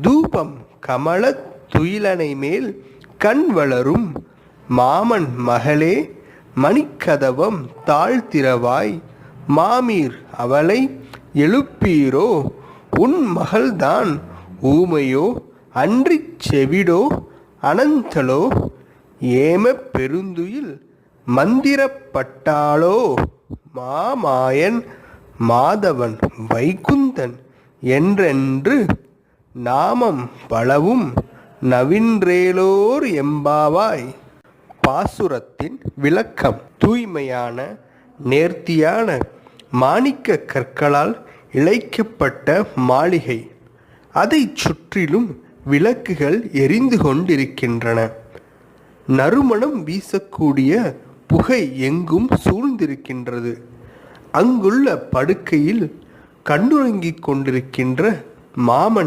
தூபம் கமலத் துயிலனை மேல் கண் வளரும் மாமன் மகளே மணிக்கதவம் தாழ்த்திரவாய் மாமீர் அவளை எழுப்பீரோ? உன் மகள்தான் ஊமையோ? அன்றிச் செவிடோ? அனந்தலோ? ஏம பெருந்துயில் மந்திரப்பட்டாளோ மாமாயன் மாதவன் வைகுந்தன் என்றென்று நாமம் பலவும் நவின்றேலோர் எம்பாவாய். பாசுரத்தின் விளக்கம் தூய்மையான நேர்த்தியான மாணிக்க கற்களால் இழைக்கப்பட்ட மாளிகை. அதைச் சுற்றிலும் விளக்குகள் எரிந்து கொண்டிருக்கின்றன. நறுமணம் வீசக்கூடிய புகை எங்கும் சூழ்ந்திருக்கின்றது. அங்குள்ள படுக்கையில் கண்ணுறங்கிக் கொண்டிருக்கின்ற மாமன்